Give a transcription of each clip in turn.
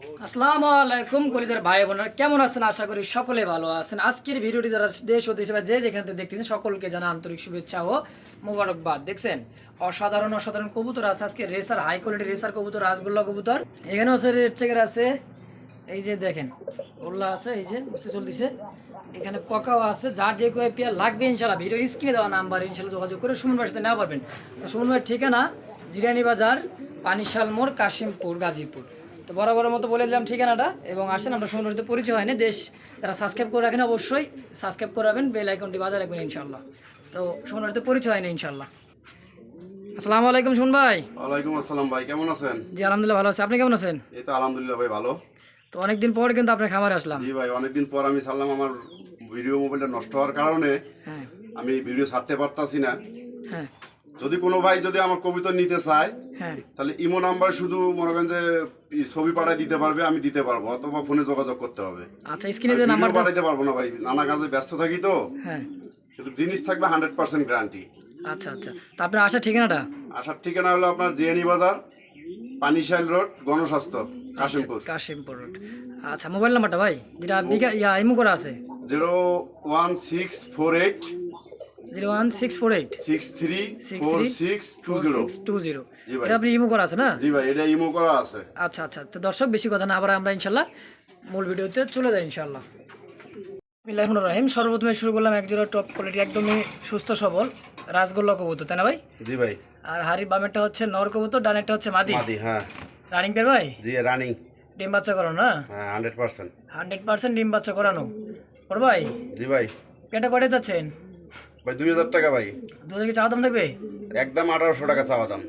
আসসালামু আলাইকুম কলিজার ভাই বোনেরা, কেমন আছেন? আশা করি সকলে ভালো আছেন। আজকের ভিডিওটি যারা দেশ ও দেশে যে যেখান থেকে দেখতেছেন, সকলকে জানা আন্তরিক শুভেচ্ছা ও মোবারকবাদ। দেখছেন? অসাধারণ অসাধারণ কবুতর আছে। আজকে রেসার হাই কোয়ালিটি রেসার কবুতর রাজগোল্লা কবুতর। এখানেও আছে রেড চেকের আছে। এই যে দেখেন, ওল্লা আছে, এই যে বুঝতে চলতেছে। এখানে ককাও আছে, যার যে কয়ে পেয়ার লাগবে ইনশাল্লাহ ভিডিও স্ক্রিনে দেওয়া নাম্বার ইনশাল্লাহ যোগাযোগ করে সুমন ভাইয়ের সাথে নেওয়া পারবেন। তো সুমন ভাইয়ের ঠিকানা, জিরানি বাজার, পানিশাল মোড়, কাশিমপুর, গাজীপুর। তো বরাবরের মতো বলে দিলাম ঠিকানাটা এবং আসেন আমরা ভাইয়ের সাথে পরিচয় হয়নি দেশ যারা সাবস্ক্রাইব করে রাখেন অবশ্যই সাবস্ক্রাইব করে রাখবেন বেল আইকনটি বাজার রাখবেন ইনশাল্লাহ তো ভাইয়ের সাথে পরিচয় হয়নি ইনশাল্লাহ আসসালামু আলাইকুম সুমন ভাই। ওয়ালাইকুম আসসালাম ভাই কেমন আছেন? জি আলহামদুলিল্লাহ ভালো আছি। আপনি কেমন আছেন? এই তো আলহামদুলিল্লাহ ভাই ভালো। তো অনেকদিন পর কিন্তু আপনার খামারে আসলাম। জি ভাই অনেকদিন পর আমি ছাড়লাম আমার ভিডিও মোবাইলটা নষ্ট হওয়ার কারণে হ্যাঁ। আমি ভিডিও ছাড়তে পারতাছি না। হ্যাঁ। যদি কোনো ভাই যদি আমার কবিতা নিতে চায় তাহলে ইমো নাম্বার শুধু মনে করেন যে ছবি পাঠায় দিতে পারবে আমি দিতে পারব অথবা ফোনে যোগাযোগ করতে হবে। আচ্ছা স্ক্রিনে যে নাম্বার পাঠাইতে পারব না ভাই নানা কাজে ব্যস্ত থাকি তো। হ্যাঁ। কিন্তু জিনিস থাকবে হান্ড্রেড পার্সেন্ট গ্যারান্টি আচ্ছা আচ্ছা। তা আপনার আসার ঠিকানাটা? আসার ঠিকানা হলো আপনার জিএনই বাজার পানিশাইল রোড গণস্বাস্থ্য কাশিমপুর। কাশিমপুর রোড। আচ্ছা মোবাইল নাম্বারটা ভাই যেটা ইয়া করা আছে? Zero one six four eight zero one six four eight. Six three four six two zero. Two zero. এটা আপনি ইমু করা আছে না? জি ভাই এটা ইমো করা আছে। আচ্ছা আচ্ছা। তো দর্শক বেশি কথা না আবার আমরা ইনশাল্লাহ মূল ভিডিওতে চলে যাই ইনশাল্লাহ। বিসমিল্লাহির রহিম। সর্বপ্রথমে শুরু করলাম একজোড়া টপ কোয়ালিটি একদমই সুস্থ সবল রাজগোল্লা কবুতর তাই না ভাই? জি ভাই। আর হাড়ির বামেরটা হচ্ছে নর কবুতর ডানেরটা হচ্ছে মাদি। মাদি হ্যাঁ। রানিং পের ভাই? জি রানিং ডিম বাচ্চা করো না? হ্যাঁ হান্ড্রেড পার্সেন্ট হান্ড্রেড পার্সেন্ট ডিম বাচ্চা করানো। ওর ভাই? জি ভাই। পেটা কটে যাচ্ছেন? ভাই দুই হাজার টাকা ভাই। দুধের কি চাওয়া দাম থাকবে? একদম আঠারোশো টাকা চাওয়া দাম।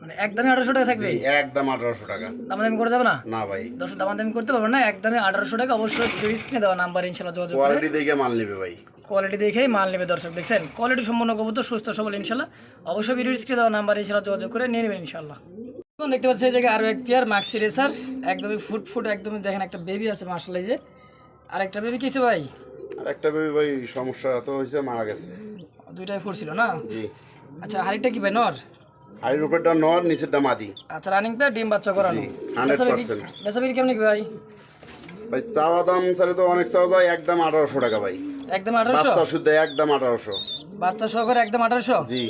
মানে একদমই আঠারোশো টাকা থাকবে? একদম আঠারোশো টাকা। দামাদামি করে যাবে না? না ভাই। দশ দামাদামি করতে পারবেন না একদমই আঠারোশো টাকা। অবশ্যই স্ক্রিনে দেওয়া নাম্বার ইনশাল্লাহ যোগাযোগ কোয়ালিটি দেখে মাল নেবে ভাই। কোয়ালিটি দেখেই মাল নেবে দর্শক দেখছেন? কোয়ালিটি সম্পন্ন কবুতর সুস্থ সবল ইনশাল্লাহ অবশ্যই ভিডিও স্ক্রিনে দেওয়া নাম্বার ইনশাল্লাহ যোগাযোগ করে নিয়ে নেবেন ইনশাল্লাহ দেখতে পাচ্ছি এই জায়গায় আরও এক পেয়ার মাক্সি রেসার একদমই ফুট ফুট একদমই দেখেন একটা বেবি আছে মার্শাল এই যে। আর একটা বেবি কিছু ভাই? আর একটা বেবি ভাই সমস্যা তো হয়েছে মারা গেছে। দুইটাই ফুট ছিল না? জি। আচ্ছা হাড়িটা কি ভাই নর? হাইয়ের উপরটা নর নিচেরটা মাদি। আচ্ছা রানিং পেয়ার ডিম বাচ্চা করানো। জি, 100% বেচা বিক্রি কেমন কি ভাই? ভাই চাওয়া দাম চাইলে তো অনেক চাওয়া যায় একদম আঠারোশো টাকা ভাই। একদম আঠারোশো? বাচ্চা শুদ্ধ একদম আঠারোশো। বাচ্চা সহকারে একদম আঠারোশো? জি।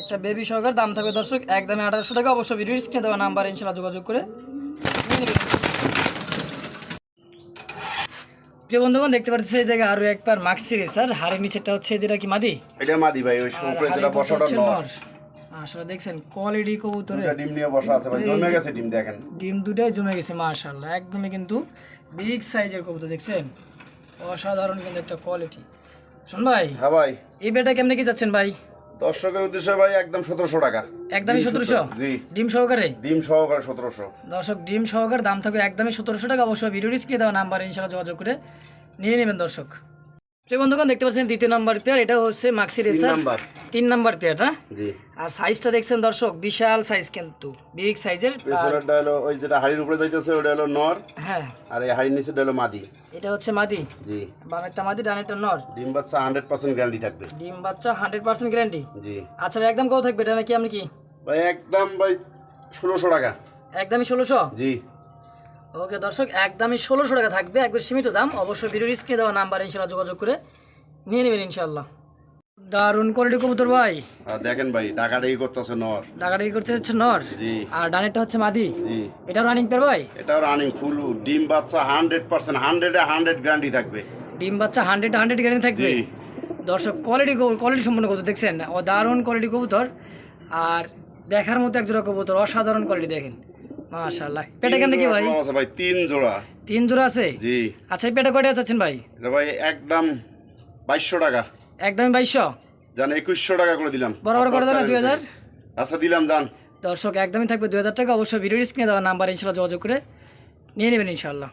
একটা বেবি সহকার দাম থাকবে দর্শক একদম আঠারোশো টাকা। অবশ্যই ভিডিও স্ক্রিনে দেওয়া নাম্বার ইনশাল্লাহ যোগাযোগ করে নিয়ে নেবেন। প্রিয় বন্ধুগণ দেখতে পাচ্ছি এই জায়গায় আরও একবার মাক্সি রেসার হাড়ের নিচেরটা হচ্ছে যেটা কি মাদি? এটা মাদি ভাই ওই উপরে যেটা বসাটা নর। আসলে দেখছেন কোয়ালিটি কবুতরে ডিম নিয়ে বসা আছে ভাই জমে গেছে ডিম দেখেন। ডিম দুটাই জমে গেছে মাশাল্লাহ একদমই কিন্তু বিগ সাইজের কবুতর দেখছেন? অসাধারণ কিন্তু একটা কোয়ালিটি শোন ভাই হ্যাঁ ভাই। এই বেটা কেমনে কি যাচ্ছেন ভাই? দর্শকের উদ্দেশ্যে ভাই একদম সতেরোশো টাকা। একদমই সতেরোশো? জি। ডিম সহকারে? ডিম সহকারে সতেরোশো। দর্শক ডিম সহকারে দাম থাকবে একদমই সতেরোশো টাকা। অবশ্যই ভিডিও স্ক্রিনে দেওয়া নাম্বার ইনশাল্লাহ যোগাযোগ করে নিয়ে নেবেন দর্শক। যে বন্ধুগণ দেখতে পাচ্ছেন দ্বিতীয় নাম্বার পেয়ার এটা হচ্ছে মাক্সি রেসার তিন নাম্বার পেয়ার হ্যাঁ? জি। আর সাইজটা দেখছেন দর্শক বিশাল সাইজ কিন্তু বিগ সাইজের পেছনেরটা হলো ওই যেটা হাড়ির উপরে যাইতেছে ওটা হলো নর। হ্যাঁ। আর এই হাড়ির নিচেটা হলো মাদি। এটা হচ্ছে মাদি। জি। বামেরটা মাদি ডানেরটা নর। ডিম বাচ্চা হান্ড্রেড পার্সেন্ট গ্যারান্টি থাকবে। ডিম বাচ্চা হান্ড্রেড পার্সেন্ট গ্যারান্টি জি। আচ্ছা ভাই একদম কত থাকবে? এটা নাকি আপনি কি? ভাই একদম ভাই ষোলোশো টাকা। একদমই ষোলোশো? জি। ওকে দর্শক একদমই ষোলোশো টাকা থাকবে একবার সীমিত দাম। অবশ্যই ভিডিও স্ক্রিনে দেওয়া নাম্বার ইনশাল্লাহ যোগাযোগ করে নিয়ে নেবেন ইনশাল্লাহ দারুণ কোয়ালিটি কবুতর ভাই। দেখেন ভাই ই করতেছে নর। ডাকাডাকি করতে হচ্ছে নর। জি। আর ডানেরটা হচ্ছে মাদি। জি। এটা রানিং পেয়ার ভাই? এটাও রানিং ফুল ডিম বাচ্চা হান্ড্রেড পার্সেন্ট হান্ড্রেডে হান্ড্রেড গ্যারান্টি থাকবে। ডিম বাচ্চা হান্ড্রেড হান্ড্রেড গ্যারান্টি থাকবে? জি। দর্শক কোয়ালিটি কোয়ালিটি সম্পূর্ণ কবুতর দেখছেন? ও দারুণ কোয়ালিটি কবুতর। আর দেখার মতো একজোড়া কবুতর অসাধারণ কোয়ালিটি দেখেন। মাশাল্লাহ পেটে কেন কি ভাই? তিন জোড়া আছে ভাই তিন জোড়া। তিন জোড়া আছে? জি। আচ্ছা পেটা কয়টা চাচ্ছেন ভাই? এটা ভাই একদম টাকা। জান টাকা করে দিলাম। বরাবর করে দেন হাজার আচ্ছা দিলাম জান। দর্শক একদমই থাকবে দুই হাজার টাকা। অবশ্যই ভিডিও স্ক্রিনে দেওয়া নাম্বার ইনশাল্লাহ যোগাযোগ করে নিয়ে নেবেন ইনশাল্লাহ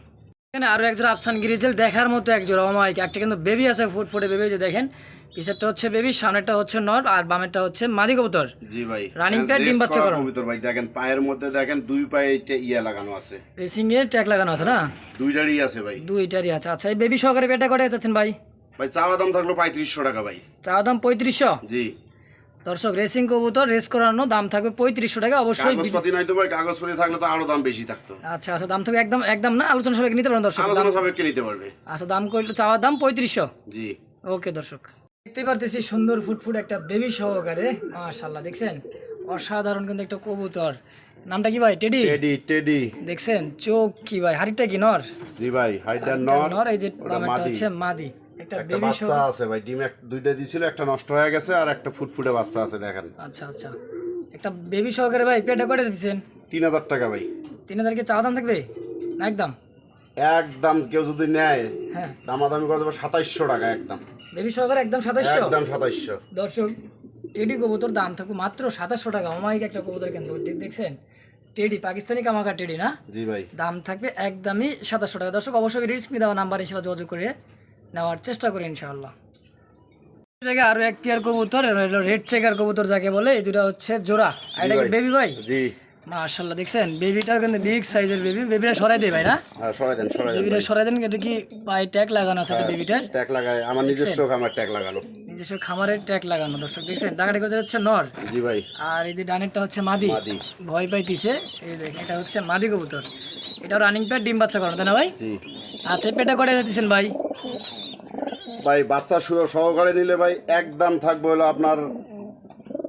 এখানে আরও একজোড়া আফসান গিরিজেল দেখার মতো একজোড়া অমায়িক একটা কিন্তু বেবি আছে ফুট ফুটে বেবি যে দেখেন। পিছেরটা হচ্ছে বেবি সামনেরটা হচ্ছে নর আর বামেরটা হচ্ছে মাদি কবুতর। জি ভাই রানিং pair, ডিম বাচ্চা করা কবুতর ভাই দেখেন পায়ের মধ্যে দেখেন দুই পায়ে এটা ইয়া লাগানো আছে। রেসিং এর ট্যাগ লাগানো আছে না? দুইটারই আছে ভাই। দুইটারই আছে। আচ্ছা এই বেবি সহকারে পেটা করে যাচ্ছেন ভাই? ভাই চাওয়া দাম থাকল পঁয়ত্রিশশো টাকা ভাই। চা দাম পঁয়ত্রিশশো? জি। দর্শক রেসিং কবুতর রেস করানো দাম থাকবে পঁয়ত্রিশশো টাকা। অবশ্যই কাগজপাতি নাই তো ভাই কাগজপাতি থাকলে তো আরও দাম বেশি থাকতো। আচ্ছা আচ্ছা দাম থাকবে একদম একদম না আলোচনা সবাইকে নিতে পারেন দর্শক আলোচনা সাপেক্ষে নিতে পারবে। আচ্ছা দাম করলে চাওয়ার দাম পঁয়ত্রিশশো? জি। ওকে দর্শক। দেখতে পারতেছি সুন্দর ফুটফুট একটা বেবি সহকারে মাশাল্লাহ দেখছেন? অসাধারণ কিন্তু একটা কবুতর। নামটা কি ভাই? টেডি? Teddy teddy. দেখছেন? চোখ কি ভাই? হাড়িটা কি নর? জি ভাই একটা নর নর এই যে। হচ্ছে মাদি। একটা বাচ্চা আছে ভাই ডিম এক দুইটা দিছিল একটা নষ্ট হয়ে গেছে আর একটা ফুটফুটে বাচ্চা আছে দেখেন। আচ্ছা আচ্ছা। একটা বেবি সহকারে ভাই পেটে করে দিচ্ছেন তিন হাজার টাকা ভাই। তিন হাজার কি চাওয়া দাম থাকবে? না একদম? একদম কেউ যদি নেয় হ্যাঁ। দামাদামি করে দেবো সাতাইশশো টাকা একদম। বেবি সহকারে একদম সাতাশশো একদম সাতাইশশো। দর্শক টেডি কবুতর দাম থাকবে মাত্র সাতাশশো টাকা। অমায়িক একটা কবুতর কিন্তু দেখছেন? টেডি পাকিস্তানি কামাকা টেডি না? জি ভাই। দাম থাকবে একদমই সাতাশশো টাকা। দর্শক অবশ্যই রিস্ক নিয়ে দেওয়া নাম্বার ইনশাল্লাহ যোগাযোগ করে নেওয়ার চেষ্টা করি ইনশাআল্লাহ। জায়গায় আরও এক পেয়ার কবুতর রেড চেকার কবুতর যাকে বলে এই দুটা হচ্ছে জোড়া। আর এটা কি। বেবি ভাই? জি। মাশাল্লাহ দেখছেন? বেবিটা কিন্তু বিগ সাইজের বেবি। বেবিটা সরাই দেয় ভাই না? হ্যাঁ সরাই দেন সরাই দেন বেবিটা সরাই দেন এটা কি পায়ে ট্যাগ লাগানো আছে একটা বেবিটার? ট্যাগ লাগায় আমার নিজস্ব আমার ট্যাগ লাগানো নিজস্ব খামারের ট্যাগ লাগানো দর্শক দেখছেন? ডাকাটি করতে হচ্ছে নর। জি ভাই। আর এই যে ডানেরটা হচ্ছে মাদি। মাদি। ভয় পাইতিছে। এই দেখেন এটা হচ্ছে মাদি কবুতর। এটা রানিং প্যাড ডিম বাচ্চা করানো তাই না ভাই? জি। আচ্ছা পেটা করে ভাই? ভাই বাচ্চা সহ- সহকারে নিলে ভাই একদম থাকবে হলো আপনার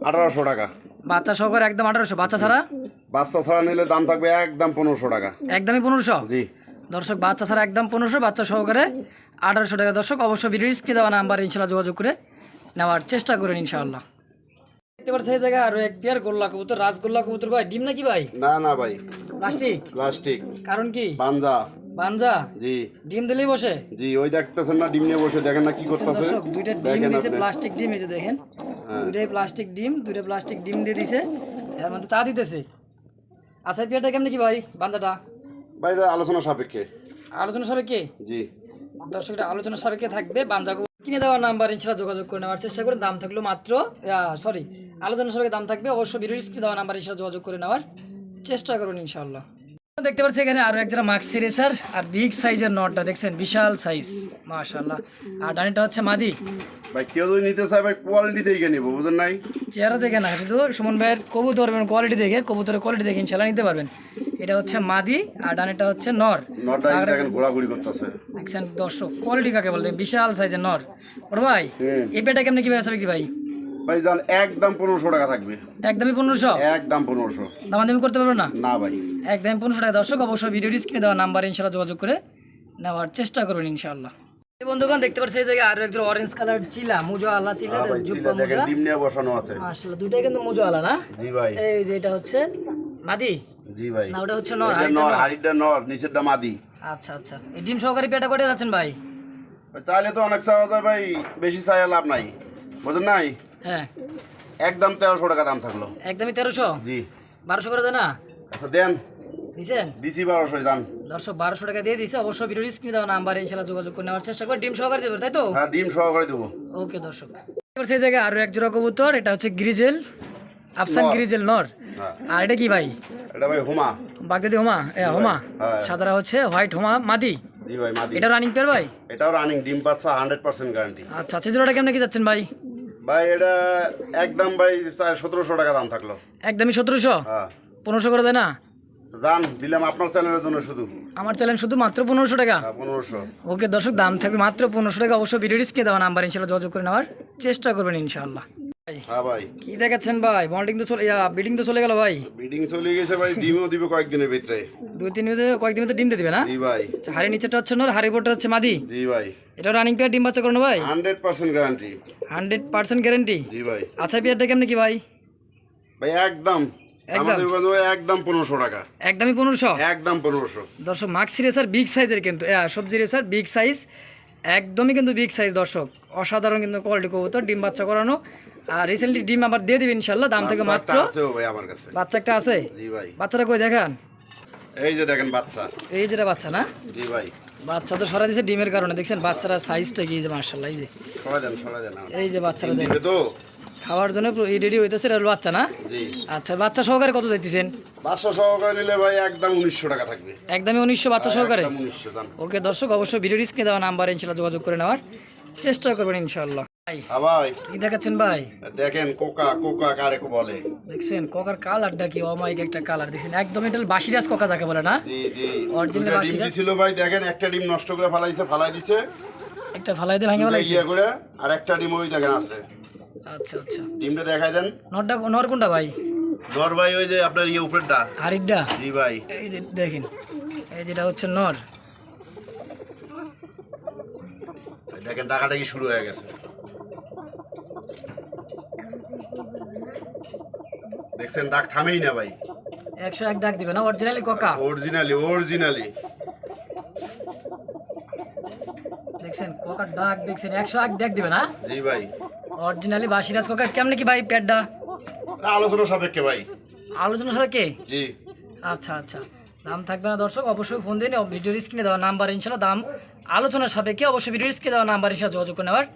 আঠারোশো টাকা। বাচ্চা সহকারে একদম আঠারোশো। বাচ্চা ছাড়া? বাচ্চা ছাড়া নিলে দাম থাকবে একদম পনেরোশো টাকা। একদমই পনেরোশো? জি। দর্শক বাচ্চা ছাড়া একদম পনেরোশো বাচ্চা সহকারে আঠারোশো টাকা। দর্শক অবশ্যই ভিডিও স্ক্রিনে দেওয়া নাম্বার ইনশাল্লাহ যোগাযোগ করে নেওয়ার চেষ্টা করেন ইনশাআল্লাহ। দেখতে পাচ্ছি এই জায়গায় আরও এক পেয়ার গোল্লা কবুতর রাজগোল্লা কবুতর। ভাই ডিম নাকি ভাই? না না ভাই। প্লাস্টিক? প্লাস্টিক। কারণ কি? পাঞ্জা। বাঞ্জা জি। ডিম দিলেই বসে? জি ওই দেখতেছেন না ডিম নিয়ে বসে দেখেন না কি করতেছে। দুইটা ডিম দিছে প্লাস্টিক ডিম এই যে দেখেন। দুইটাই প্লাস্টিক ডিম দুইটা প্লাস্টিক ডিম দিয়ে দিছে। এর মধ্যে তা দিতেছে। আচ্ছা পেয়ারটা কেমনি কি ভাই এটা আলোচনা সাপেক্ষে। আলোচনা সাপেক্ষে? জি। দর্শকরা আলোচনা সাপেক্ষে থাকবে। বাঞ্জা কিনে দেওয়ার নাম্বার ইনশাল্লাহ যোগাযোগ করে নেওয়ার চেষ্টা করে দাম থাকল মাত্র সরি আলোচনা সাপেক্ষে দাম থাকবে। অবশ্যই ভিডিও স্ক্রিনে দেওয়া নাম্বার ইনশাল্লাহ যোগাযোগ করে নেওয়ার চেষ্টা করবেন ইনশাল্লাহ দেখতে পাচ্ছি এখানে আরও একজোড়া মাক্সি রেসার আর বিগ সাইজের নটটা দেখছেন? বিশাল সাইজ মাশাল্লাহ আর ডানিটা হচ্ছে মাদি। ভাই কেউ যদি নিতে চায় ভাই কোয়ালিটি দেখে নিবো বুঝেন নাই? চেহারা দেখে না শুধু সুমন ভাইয়ের কবুতর কোয়ালিটি দেখে কবুতরের কোয়ালিটি দেখে ইনশাল্লাহ নিতে পারবেন। এটা হচ্ছে মাদি আর ডানেটা হচ্ছে নর। নটা দেখেন ঘোরাঘুরি করতেছে। দেখছেন দর্শক কোয়ালিটি কাকে বলতে বিশাল সাইজের নর। ওর ভাই। এই পেটা কেমনি কি ব্যবসা বিক্রি ভাই? ভাই যান একদম পনেরোশো টাকা থাকবে। একদমই পনেরোশো? একদম পনেরোশো। দামাদামি করতে পারব না? না ভাই। একদমই পনেরোশো টাকা। দর্শক অবশ্যই ভিডিও স্ক্রিনে দেওয়া নাম্বার ইনশাল্লাহ যোগাযোগ করে নেওয়ার চেষ্টা করবেন ইনশাল্লাহ এই বন্ধুগণ দেখতে পাচ্ছি এই জায়গায় আরও একজন অরেঞ্জ কালার চিলা মুজো আলা চিলা হ্যাঁ জুব্বা মুজা। ডিম নিয়ে বসানো আছে। আসলে দুইটাই কিন্তু মুজো আলা না? জি ভাই। এই যে এটা হচ্ছে মাদি? জি ভাই। না ওটা হচ্ছে নর নর। হাড়িটা নর নিচেরটা মাদি। আচ্ছা আচ্ছা। এই ডিম সহকারী পেটা করে যাচ্ছেন ভাই? চাইলে তো অনেক চাওয়া যায় ভাই বেশি চাই লাভ নাই। বুঝেন নাই? হ্যাঁ। একদম তেরোশো টাকা দাম থাকল। একদমই তেরোশো? জি। বারোশো করে দেয় না আচ্ছা দেন। দিছেন? দিছি বারোশো যান। দর্শক বারোশো টাকা দিয়ে দিছে। অবশ্যই ভিডিও স্ক্রিনে দেওয়া নাম্বার ইনশাল্লাহ যোগাযোগ করে নেওয়ার চেষ্টা করে ডিম সহকারে দেবে তাই তো? হ্যাঁ ডিম সহকারে দেবো। ওকে দর্শক। এবার সেই জায়গায় এক জোড়া কবুতর এটা হচ্ছে গ্রিজেল আফসান গ্রিজেল নর হ্যাঁ। আর এটা কি ভাই? এটা ভাই হুমা। বাগদাদি হোমা? হোমা। সাদারা হচ্ছে হোয়াইট হোমা মাদি? জি ভাই মাদি। এটা রানিং পেয়ার ভাই? এটাও রানিং ডিম পাচ্ছা গ্যারান্টি আচ্ছা আচ্ছা জোড়াটা কেমন কি যাচ্ছেন ভাই? ভাই এটা একদম ভাই সতেরোশো টাকা দাম থাকল। একদমই সতেরোশো? হ্যাঁ। পনেরোশো করে দেয় না। জান দিলাম আপনার চ্যানেলের জন্য শুধু। আমার চ্যানেল শুধু মাত্র পনেরোশো টাকা? হ্যাঁ পনেরোশো। ওকে দর্শক দাম থাকবে মাত্র পনেরোশো টাকা। অবশ্যই ভিডিও রিস্কে দেওয়া নাম্বার ইনশাল্লাহ যোগাযোগ করে নেওয়ার চেষ্টা করবেন ইনশাল্লাহ। হ্যাঁ ভাই। কি দেখাচ্ছেন ভাই? মল্টিং তো চলে বিডিং তো চলে গেল ভাই। বিডিং চলে গেছে ভাই ডিমও দিবে কয়েকদিনের ভিতরে। দুই তিন মিনিটে কয়েকদিন ভিতরে ডিম দিবে না? জি ভাই। আচ্ছা, হাড়ি নিচেটা হচ্ছে না হাড়ি বোর্ডটা হচ্ছে মাদি? জি ভাই। এটা রানিং পেয়ার ডিম বাচ্চা করো ভাই? Hundred percent guarantee hundred percent guarantee জি ভাই। আচ্ছা পেয়ারটা কেমনি কি ভাই? ভাই একদম। একদম? পনেরোশো টাকা। একদমই পনেরোশো? একদম পনেরোশো। দর্শক মাক্সি রেসার বিগ সাইজের কিন্তু সবজি রেসার বিগ সাইজ একদমই কিন্তু বিগ সাইজ দর্শক। অসাধারণ কিন্তু কোয়ালিটি কবুতর ডিম বাচ্চা করানো। আর রিসেন্টলি ডিম আবার দিয়ে দিবে ইনশাল্লাহ দাম থেকে মাত্র। বাচ্চা একটা আছে? জি ভাই। বাচ্চাটা কই দেখান? এই যে দেখেন বাচ্চা। এই যেটা বাচ্চা না? জি ভাই। বাচ্চা তো সরা দিছে ডিমের কারণে দেখছেন? বাচ্চারা সাইজটা কি যে মার্শাল্লাহ এই যে। এই যে বাচ্চারা দেখবে তো। খাওয়ার জন্য রেডি হইতেছে এটা বাচ্চা না? আচ্ছা বাচ্চা সহকারে কত দিতেছেন? বাচ্চা সহকারে নিলে ভাই একদম উনিশশো টাকা থাকবে। একদমই উনিশশো বাচ্চা সহকারে? ওকে দর্শক অবশ্যই ভিডিও স্ক্রিনে দেওয়া নাম্বার ইনশাল্লাহ যোগাযোগ করে নেওয়ার চেষ্টা করবেন ইনশাল্লাহ ভাই হ্যাঁ ভাই। কি দেখাচ্ছেন ভাই? দেখেন কোকা কোকা কারে বলে। দেখছেন কোকার কালারটা কি অমাইক একটা কালার দেখছেন? একদম এটা বাসিরাজ কোকা যাকে বলে না? জি জি। দুইটা ডিম দিছিল ভাই দেখেন একটা ডিম নষ্ট করে ফালাইছে ফালাই দিছে। একটা ফালাই দিয়ে ভাঙে ফেলাইছে? ইয়ে করে আর একটা ডিম ওই দেখেন আছে। আচ্ছা আচ্ছা। ডিমটা দেখাই দেন। নরটা নর কোনটা ভাই? নর ভাই ওই যে আপনার ইয়ে উপরেরটা। হারিডা জি ভাই। এই যে দেখেন এই যেটা হচ্ছে নর। দেখেন টাকাটা কি শুরু হয়ে গেছে। দেখছেন ডাক থামেই না ভাই। একশো এক ডাক দিবে না অরিজিনালি কোকা? Originally originally. দেখছেন কোকার ডাক দেখছেন একশো এক ডাক দিবে না? জি ভাই। অরিজিনালি বাসিরাজ কোকা কেমনে কি ভাই না, আলোচনা সাপেক্ষে ভাই। আলোচনা কে জি। আচ্ছা আচ্ছা। দাম থাকবে না দর্শক অবশ্যই ফোন দিন ভিডিও স্ক্রিনে দেওয়া নাম্বার ইনশাল্লাহ দাম আলোচনার সাপেক্ষে অবশ্যই ভিডিও স্ক্রিনে দেওয়া নাম্বার ইনশাল্লাহ যোগাযোগ করে নেওয়ার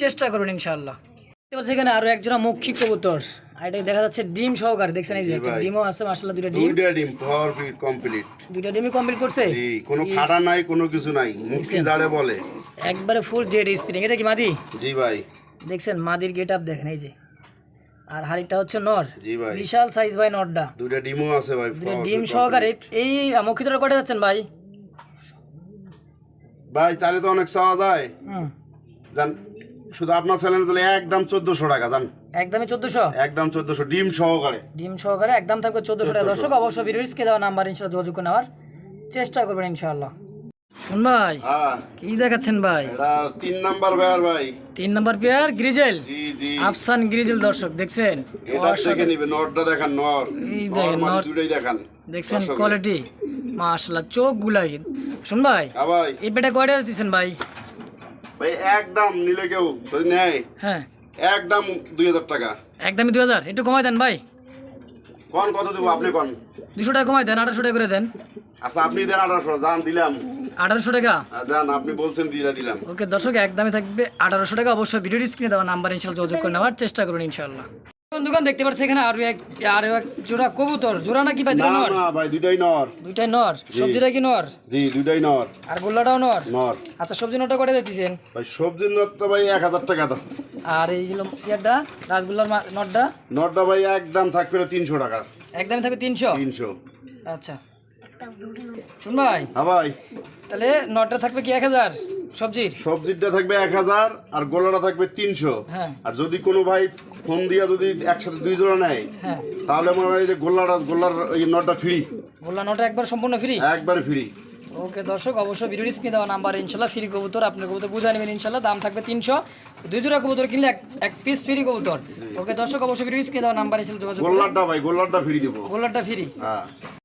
চেষ্টা করুন ইনশাল্লাহ। দেখতে এখানে আরও একজোড়া মক্ষী কবুতর। আর এটা দেখা যাচ্ছে ডিম সহকারে দেখছেন এই যে একটা ডিমও আছে মাসাল্লাহ দুইটা ডিম। দুইটা ডিম পাওয়ার ফিট কমপ্লিট দুইটা ডিমই কমপ্লিট করছে? জি কোনো ফাটা নাই কোনো কিছু নাই মুক্তি জাড়ে বলে। একবারে ফুল জেড স্প্রিং এটা কি মাদি? জি ভাই। দেখছেন মাদির গেট আপ দেখেন এই যে। আর হাড়িটা হচ্ছে নর। বিশাল সাইজ ভাই নরটা। দুইটা ডিমও আছে ভাই দুইটা ডিম সহকারে। এই মক্ষিতরা কটা যাচ্ছেন ভাই? ভাই চালে তো অনেক চাওয়া যায়। হুম। জান শুধু আপনার চ্যানেলে তাহলে একদম চোদ্দশো টাকা জান। একদমই চোদ্দশো? একদম চোদ্দশো ডিম সহকারে। ডিম সহকারে একদম থাকবে চোদ্দশো টাকা। দর্শক অবশ্যই ভিডিও দেওয়া নাম্বার ইনশাল্লাহ যোগাযোগ নেওয়ার চেষ্টা করবেন ইনশাআল্লাহ। শুন ভাই হ্যাঁ। কি দেখাচ্ছেন ভাই? তিন নাম্বার বেয়ার ভাই। তিন নম্বর পেয়ার গ্রিজেল? আফসান গ্রিজেল দর্শক দেখছেন? এটা থেকে নিবে নরটা দেখান নর এই দেখেন, মানে নর। দুটাই দেখান দেখছেন কোয়ালিটি মাশাল্লাহ চোখ গুলাই শুন ভাই হ্যাঁ ভাই। এই পেটা কয়টা দিচ্ছেন ভাই? ভাই একদম নিলে কেউ যদি নেয় হ্যাঁ। একদম দুই হাজার টাকা। একদমই দুই হাজার? একটু কমাই দেন ভাই। কোন কত দেবো? আপনি কোন? দুশো টাকা কমাই দেন আঠারোশো টাকা করে দেন। আচ্ছা আপনি দেন আঠারোশো যান দিলাম। আঠারোশো টাকা? আর আপনি বলছেন দিয়ে দিলাম। ওকে দর্শক একদমই থাকবে আঠারোশো টাকা। অবশ্যই ভিডিও স্ক্রিনে দেওয়া নাম্বার ইনশাল্লাহ যোগাযোগ করে নেওয়ার চেষ্টা করুন ইনশাল্লাহ। দোকান দেখতে পাচ্ছি এখানে আরও এক আরও এক জোড়া কবুতর। জোড়া নাকি ভাই দুটো নর? না ভাই দুইটাই নর। দুইটাই নর। সবজিটা কি নর? জি দুইটাই নর। আর গোল্লাটাও নর? নর। আচ্ছা সবজি নটা করে দিতেছেন? ভাই সবজির নটটা ভাই টাকা আর রাসগোল্লার নটটা? নটটা ভাই একদম থাকবে তিনশো টাকা। একদমই থাকবে তিনশো? তিনশো। আচ্ছা। শুন ভাই। হ্যাঁ ভাই। তাহলে নটটা থাকবে কি এক হাজার? সবজির? সবজিটা থাকবে এক হাজার আর গোলাটা থাকবে তিনশো। হ্যাঁ। আর যদি কোনো ভাই ফোন দিয়া যদি একসাথে দুই জোড়া নেয় হ্যাঁ। তাহলে মনে হয় যে গোল্লাটা গোল্লার এই নটটা ফ্রি গোল্লা নটা একবার সম্পূর্ণ ফ্রি একবারে ফ্রি ওকে দর্শক অবশ্যই ভিডিও স্ক্রিনে দেওয়া নাম্বার ইনশাল্লাহ ফ্রি কবুতর আপনার কবুতর বুঝে নেবেন ইনশাল্লাহ। দাম থাকবে তিনশো। দুই জোড়া কবুতর কিনলে এক এক পিস ফ্রি কবুতর। ওকে দর্শক অবশ্যই ভিডিও স্ক্রিনে দেওয়া নাম্বার ইনশাল্লাহ যোগাযোগ গোল্লারটা ভাই গোল্লারটা ফ্রি দেবো। গোল্লারটা ফ্রি হ্যাঁ।